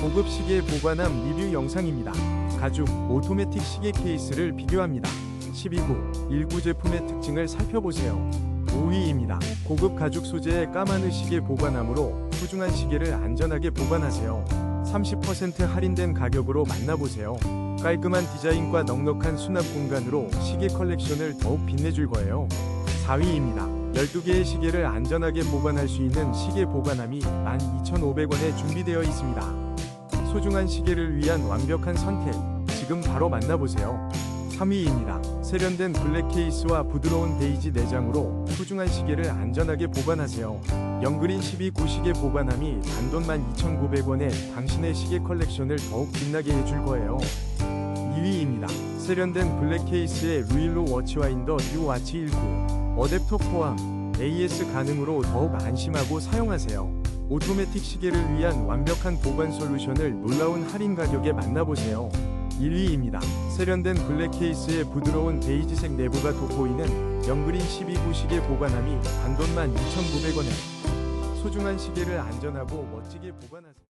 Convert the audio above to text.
고급 시계 보관함 리뷰 영상입니다. 가죽 오토매틱 시계 케이스를 비교합니다. 12구 19 제품의 특징을 살펴보세요. 5위입니다. 고급 가죽 소재의 까마느 시계 보관함으로 소중한 시계를 안전하게 보관하세요. 30% 할인된 가격으로 만나보세요. 깔끔한 디자인과 넉넉한 수납 공간으로 시계 컬렉션을 더욱 빛내줄 거예요. 4위입니다. 12개의 시계를 안전하게 보관할 수 있는 시계 보관함이 12,500원에 준비되어 있습니다. 소중한 시계를 위한 완벽한 선택. 지금 바로 만나보세요. 3위입니다. 세련된 블랙 케이스와 부드러운 베이지 내장으로 소중한 시계를 안전하게 보관하세요. 영그린 12구 시계 보관함이 단돈 12,900원에 당신의 시계 컬렉션을 더욱 빛나게 해줄 거예요. 2위입니다. 세련된 블랙 케이스에 루일로 워치와 인더 뉴 와치 19 어댑터 포함 AS 가능으로 더욱 안심하고 사용하세요. 오토매틱 시계를 위한 완벽한 보관 솔루션을 놀라운 할인 가격에 만나보세요. 1위입니다. 세련된 블랙 케이스에 부드러운 베이지색 내부가 돋보이는 영그린 12구 시계 보관함이 단돈만 2,900원에 소중한 시계를 안전하고 멋지게 보관하세요.